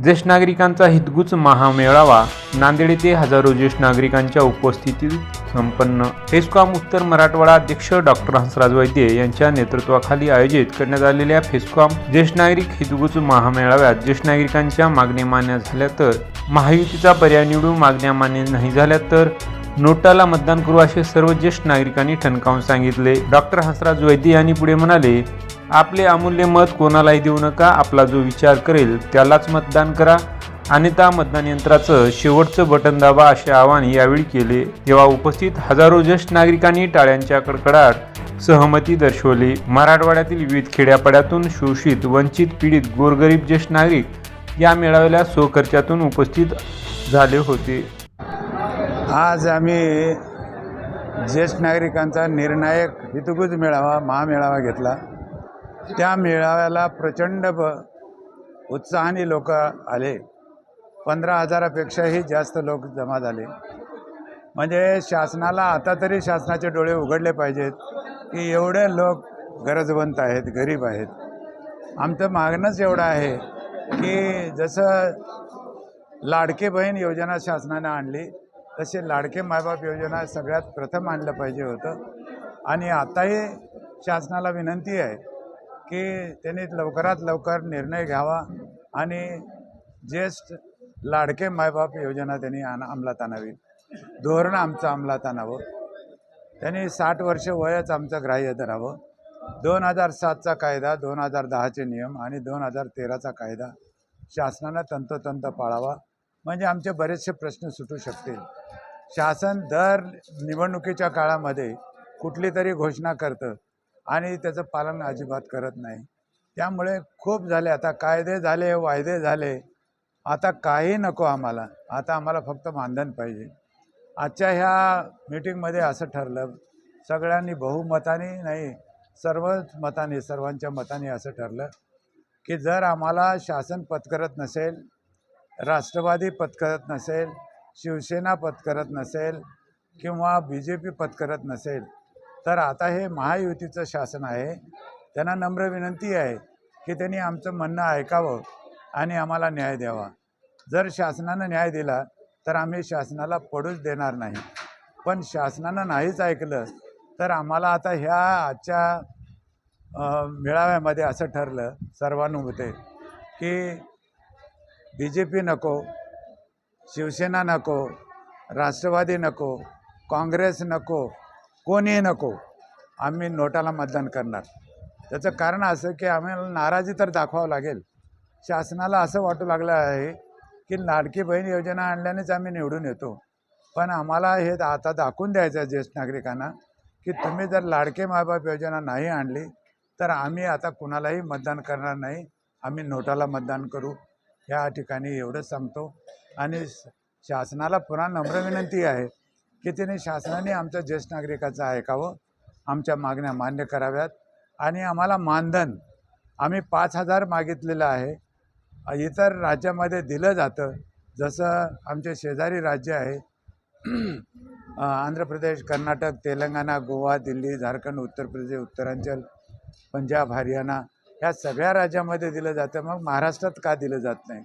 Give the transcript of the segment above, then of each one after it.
ज्येष्ठ नागरिकांचा हितगुज महामेळावा नांदेड येथे हजारो ज्येष्ठ नागरिकांच्या उपस्थितीत संपन्न. फेस्कॉम उत्तर मराठवाडा अध्यक्ष डॉक्टर हंसराज वैद्य यांच्या नेतृत्वाखाली आयोजित करण्यात आलेल्या फेस्कॉम ज्येष्ठ नागरिक हितगुज महामेळाव्यात ज्येष्ठ नागरिकांच्या मागण्या मान्य झाल्या तर महायुतीचा पर्याय निवडून मागण्या मान्य नाही झाल्या तर नोटाला मतदान करू असे सर्व ज्येष्ठ नागरिकांनी ठणकावून सांगितले. डॉक्टर हंसराज वैद्य यांनी पुढे म्हणाले आपले अमूल्य मत कोणालाही देऊ नका. आपला जो विचार करेल त्यालाच मतदान करा. अन्यथा मतदान यंत्राचं शेवटचं बटन दाबा असे आवाहन यावेळी केले. तेव्हा उपस्थित हजारो ज्येष्ठ नागरिकांनी टाळ्यांच्या कडकडाट सहमती दर्शवली. मराठवाड्यातील विविध खेड्यापाड्यातून शोषित वंचित पीडित गोरगरीब ज्येष्ठ नागरिक या मेळाव्याला सोखर्च्यातून उपस्थित झाले होते. आज आम्ही ज्येष्ठ नागरिकांचा निर्णायक हितगुज मेळावा महामेळावा घेतला. त्या मेळाव्याला प्रचंड ब उत्साहाने लोक आले. पंधरा हजारापेक्षाही जास्त लोक जमा झाले. म्हणजे शासनाला आता तरी शासनाचे डोळे उघडले पाहिजेत की एवढे लोक गरजवंत आहेत गरीब आहेत. आमचं मागणंच एवढं आहे की जसं लाडके बहीण योजना शासनानं आणली तसे लाडके मायबाप योजना सगळ्यात प्रथम आणलं पाहिजे होतं. आणि आताही शासनाला विनंती आहे की त्यांनी लवकरात लवकर निर्णय घ्यावा आणि ज्येष्ठ लाडके मायबाप योजना त्यांनी आण अंमलात आणावी. धोरण आमचं अंमलात आणावं. त्यांनी साठ वर्ष वयच आमचं ग्राह्य धरावं. दोन हजार सातचा कायदा दोन हजार दहाचे नियम आणि दोन हजार तेराचा कायदा शासनानं तंतोतंत पाळावा. म्हणजे आमचे बरेचसे प्रश्न सुटू शकतील. शासन दर निवडणुकीच्या काळामध्ये कुठली तरी घोषणा करतं आणि त्याचं पालन अजिबात करत नाही. त्यामुळे खूप झाले. आता कायदे झाले वायदे झाले. आता काही नको आम्हाला. आता आम्हाला फक्त मानधन पाहिजे. आजच्या ह्या मीटिंगमध्ये असं ठरलं सगळ्यांनी बहुमताने नाही सर्वच मताने सर्वांच्या मताने असं ठरलं की जर आम्हाला शासन पत्करत नसेल राष्ट्रवादी पत्करत नसेल शिवसेना पत्करत नसेल किंवा बी जे पी पत्करत नसेल तर आता हे महायुतीचं शासन आहे. त्यांना नम्र विनंती आहे की त्यांनी आमचं म्हणणं ऐकावं आणि आम्हाला न्याय द्यावा. जर शासनानं न्याय दिला तर आम्ही शासनाला पडूच देणार नाही. पण शासनानं नाहीच ऐकलं तर आम्हाला आता ह्या आजच्या मेळाव्यामध्ये असं ठरलं सर्वानुमते की बी जे पी नको शिवसेना नको राष्ट्रवादी नको काँग्रेस नको कोणीही नको आम्ही नोटाला मतदान करणार. त्याचं कारण असं की आम्हाला नाराजी तर दाखवावं लागेल. शासनाला असं वाटू लागलं आहे की लाडकी बहीण योजना आणल्यानेच आम्ही निवडून येतो. पण आम्हाला हे आता दाखवून द्यायचं आहे ज्येष्ठ नागरिकांना की तुम्ही जर लाडके मायबाप योजना नाही आणली तर आम्ही आता कुणालाही मतदान करणार नाही. आम्ही नोटाला मतदान करू. या ठिकाणी एवढंच सांगतो. आणि श- शासनाला पुन्हा नम्र विनंती आहे की तिने शासनाने आमच्या ज्येष्ठ नागरिकाचं ऐकावं आमच्या मागण्या मान्य कराव्यात आणि आम्हाला मानधन आम्ही पाच हजार मागितलेलं आहे. इतर राज्यामध्ये दिलं जातं. जसं आमचे शेजारी राज्य आहे आंध्र प्रदेश कर्नाटक तेलंगणा गोवा दिल्ली झारखंड उत्तर प्रदेश उत्तरांचल पंजाब हरियाणा ह्या सगळ्या राज्यामध्ये दिलं जातं. मग महाराष्ट्रात का दिलं जात नाही?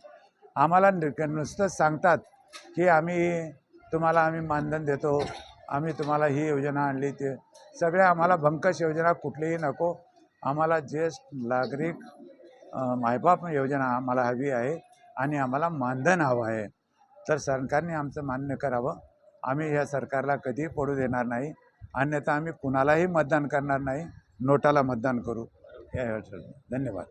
आम्हाला नि- नुसतंच सांगतात की आम्ही तुम्हाला आम्ही मानधन देतो आम्ही तुम्हाला ही योजना आणली ते सगळ्या आम्हाला भंकश योजना कुठलीही नको. आम्हाला ज्येष्ठ नागरिक मायबाप योजना आम्हाला हवी आहे आणि आम्हाला मानधन हवं आहे. तर सरकारने आमचं मान्य करावं. आम्ही या सरकारला कधीही पडू देणार नाही. अन्यथा आम्ही कुणालाही मतदान करणार नाही. नोटाला मतदान करू. या धन्यवाद.